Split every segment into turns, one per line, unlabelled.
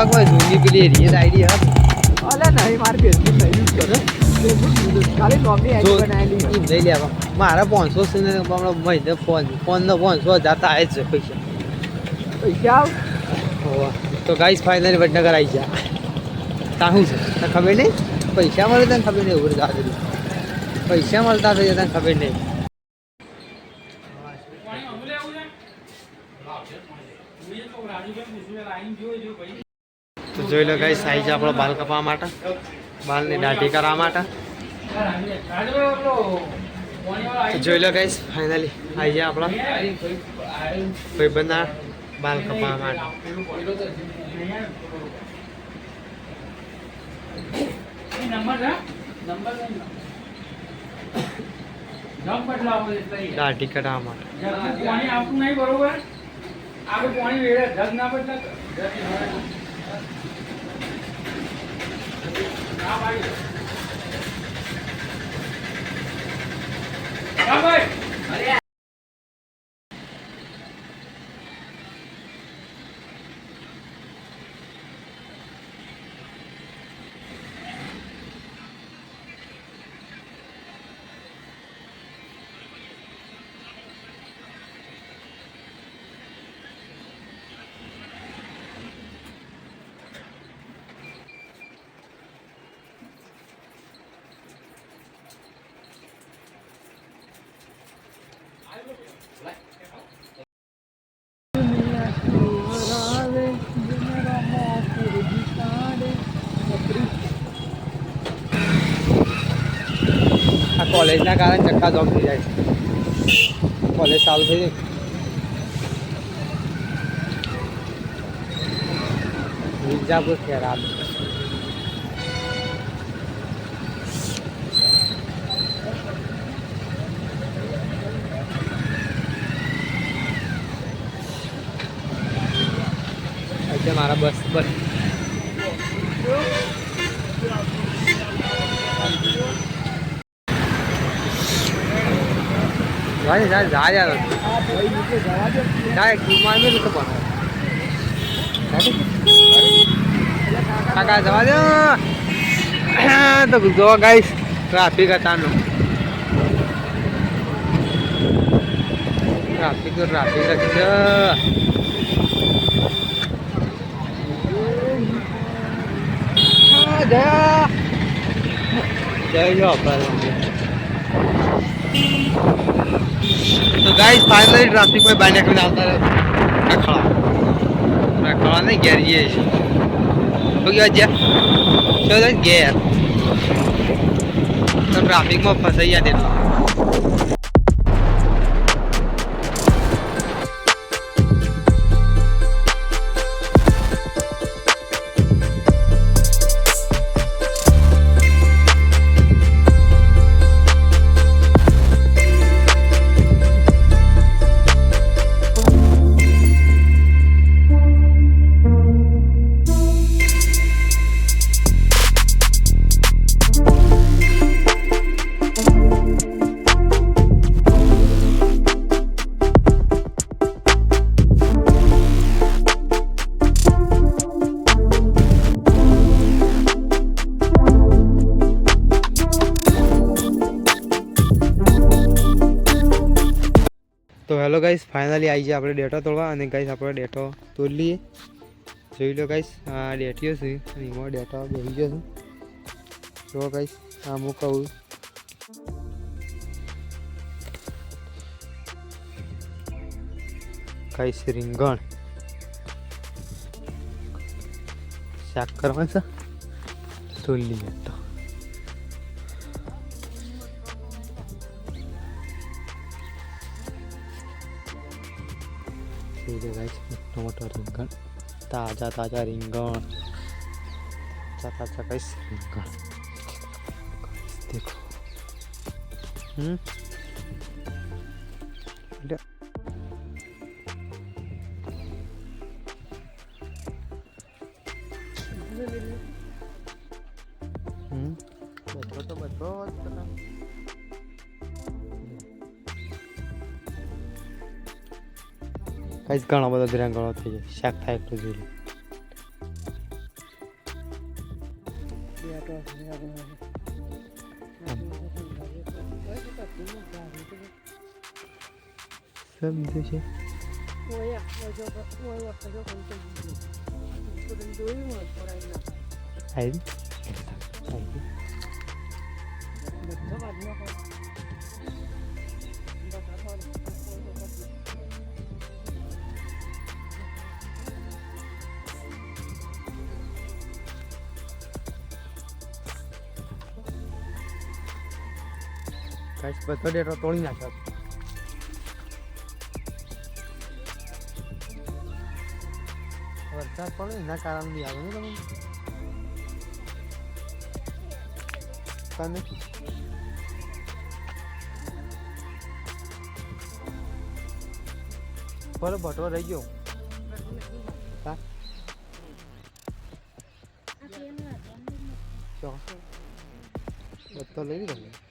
હક હોય જૂની પેલી રિયલ આઈડી હક
અલે નહીં મારે ફેસબુક નહીં યુઝ કરે ખાલી નોમની આઈડી બનાવેલી
લઈ લેવા મારા પાંચસો છે ને હમણાં મહિને ફોન ફોનનો પાંચસો હજાર થાય જ છે પૈસા.
પૈસા આવ.
તો ગાઈસ ફાઇનલી વડનગર આવી જા તા શું છે? તને ખબર નહીં? પૈસા મળે તને ખબર નહીં? ઉભર દાદરી પૈસા મળતા તો તને ખબર નહીં. તો જોઈ લો ગાઈસ સાઈઝ આપણો બાલ કપાવવા માટે. બાલની દાઢી કરવા માટે. જોઈ લો ગાઈસ ફાઇનલી આવી જાય આપણા ભાઈબંધના બાલ કપાવવા માટે. દાઢી કઢાવવા માટે.
પાણી આવતું નહીં બરોબર આપણે પાણી વેડે જગ ના પડતા હા ભાઈ.
આ કોલેજના કારણે ચક્કા જોબ થઈ જાય. કોલેજ ચાલુ થઈ જાય. વિજાપુર ખેરાલ એટલે મારા બસ બસ. ભાઈ જા જાય યાર
આ ભાઈ નીચે જવા દે
જા કુમાર મેં તો પણ. કાકા, જવા દો. તો જો ગાઈશ ટ્રાફિક હતાનો ટ્રાફિક ટ્રાફિક જ છે.
ગયા
જઈ લો તો ગાઈસ ફાઇનલી ટ્રાફિક કોઈ બાઈને કરીને આવતા રહ્યા રખડા રખડા નહીં ઘેર જઈએ છીએ ગયા જ્યાં ઘેર ટ્રાફિકમાં ફસાઈ ગયા તેટલા હેલો ગાઈસ ફાઇનલી આવી જાય આપણે ડેટો તોડવા અને ગાઈસ આપણે ડેટો તોડી લઈએ. જોઈ લો ગાઈસ આ ડેટીઓ છે અને એમાં ડેટા બેસી ગયો છે જો ગાઈસ આ હું કહું. ગાઈસ રીંગણ. શાક કરવા છે. તોલી તો. જોઈ લો ગાઈસ મોટો મોટો રીંગણ તાજા તાજા રીંગણ તાજા તાજા ગાઈસ રીંગણ ગાઈસ દેખો હમ લે. હમ બધો તો બધો જ તને કઈ ઘણો બધો ગ્રાંગણો થઈ જાય શાક થાય એટલું જોઈ લો સમજે છે આવી આવી કાંઈ બધો ડેટો તોડી નાખ્યો વરસાદ પડે એના કારણે બી આવે ને તમે તમે ભલે ભટવો રહી ગયો. બધો લઈ લીધો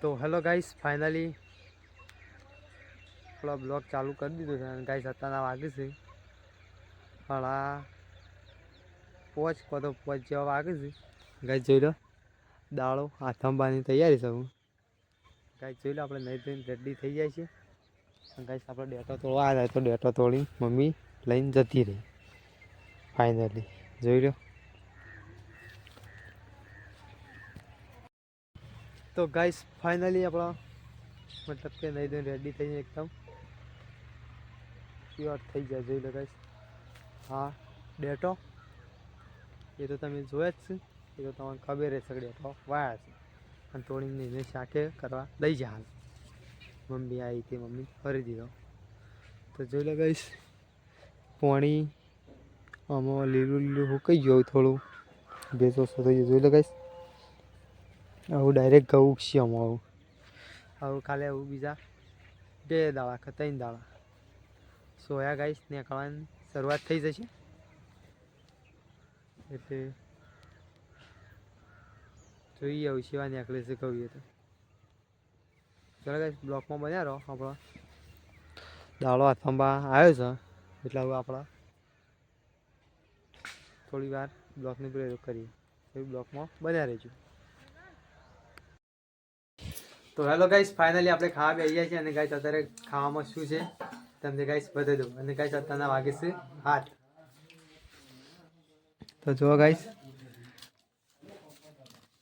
તો હેલો ગાઈસ ફાઇનલી આપણો બ્લોગ ચાલુ કરી દીધો છે અને ગાઈસ અત્યારના વાગે છે. હળા પોચ તો પોચ જેવા વાગે છે. ગાઈસ જોઈ લો, દાળો આથંબાની તૈયારી છે હું. ગાઈસ જોઈ લો, આપણે નહીં ધોઈને રેડી થઈ જાય છે. અને આપણે ડેટો તોડવા આવ્યા તો ડેટો તોડી મમ્મી લઈને જતી રહી. ફાઇનલી જોઈ લો. તો ગાઈસ ફાઇનલી આપણા મતલબ કે નહીં ધોઈને રેડી થઈને એકદમ. પ્યોર થઈ જાય, જોઈ લો ગાઈસ હા, ડેટો. એ તો તમે જોયા જ છે. એ તો તમને ખબર રહેશે કે ડેટો વાયા છે. અને તોડીને એને શાકે કરવા લઈ જા હાલ. મમ્મી આવી હતી, મમ્મી ફરી દીધો તો જોઈ લો ગાઈસ, પાણી આમાં લીલું લીલું હુકાઈ ગયું થોડું. ઓછો થઈ ગયો. જોઈ લો ગાઈસ, આવું ડાયરેક્ટ ઘઉં ઉગશે આમાં આવું. આવું ખાલી આવું બીજા બે દાડા કે ત્રણ દાડા. સોયા ગાઈસ, નીકળવાની શરૂઆત થઈ જશે. એટલે જોઈએ, આવું સેવા નીકળે છે કહીએ તો. ચાલો કઈ બ્લોકમાં બન્યા રહો આપણો. દાડો હાથમાં આવ્યો છે, એટલે હવે આપણા થોડી વાર બ્લોકની પ્રયોગ કરીએ. તો બ્લોકમાં બન્યા રહેજો. તો હેલો ગાઈસ ફાઇનલી આપણે ખાવા બેસી ગયા છીએ અને ગાઈસ અત્યારે ખાવામાં શું છે, તમને ગાઈસ બતાવી દઉં. અને ગાઈસ અત્યારના વાગે છે હાથ તો જુઓ ગાઈસ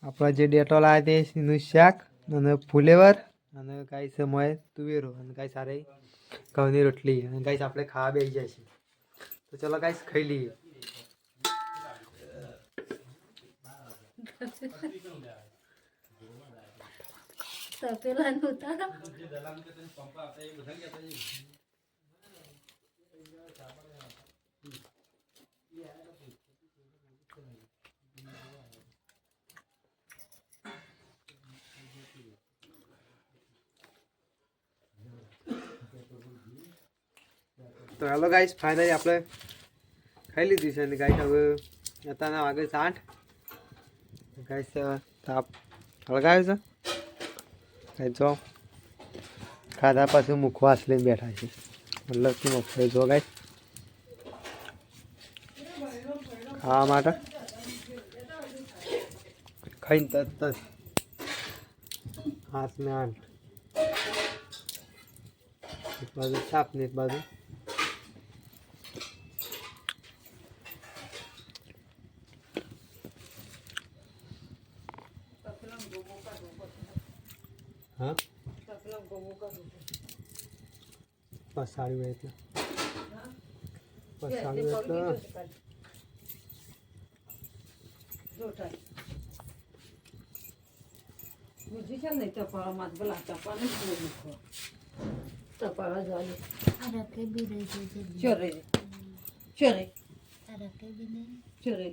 આપણા જે ડેટોલ આવ્યા તે એનું શાક અને ફુલેવર અને કાંઈ સમય તુવેરો અને કાંઈ સારી ઘઉંની રોટલી અને કાંઈ આપણે ખાવા બેસી જાય છે તો ચલો કાંઈ ખાઈ લઈએ.
તપેલાનું
તો હેલો ગાઈસ ફાઇનલી આપણે ખાઈ લીધી છે અને ગાઈસ હવે અત્યારના વાગે છે આઠ ગાઈસ તાપ હળગાવ્યો છે. ગાઈસ જો, ખાધા પાછું મુખવાસ લઈને બેઠા છે. મતલબ કે મફત જો ગાઈસ ખાવા માટે ખાઈને તરત જ હાથ ને આઠ એક બાજુ છાપ ને એક બાજુ પસાડ્યું એટલે. પસાડ્યું એટલે
બુદ્ધિ છે ને જ બોલી. ચપાળા જવાની
આ રકે બી રહી છે
ચરે ચરે
રકે બી નહીં.
ચરે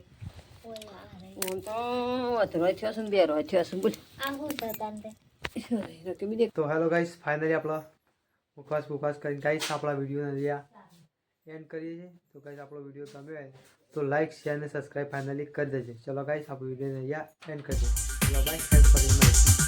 તો
હેલો ગાઈસ ફાઇનલી આપણા મુખવાસ ફોકસ કરીને ગાઈસ આપણા વિડીયોને રહ્યા એન્ડ કરીએ છીએ. તો ગાઈસ આપણો વીડિયો ગમ્યો હોય તો લાઈક શેર અને સબસ્ક્રાઈબ ફાઇનલી કરી દેજો. ચલો ગાઈસ, આપણો વિડીયોને રહ્યા એન્ડ કરી ચલો બાય ફોર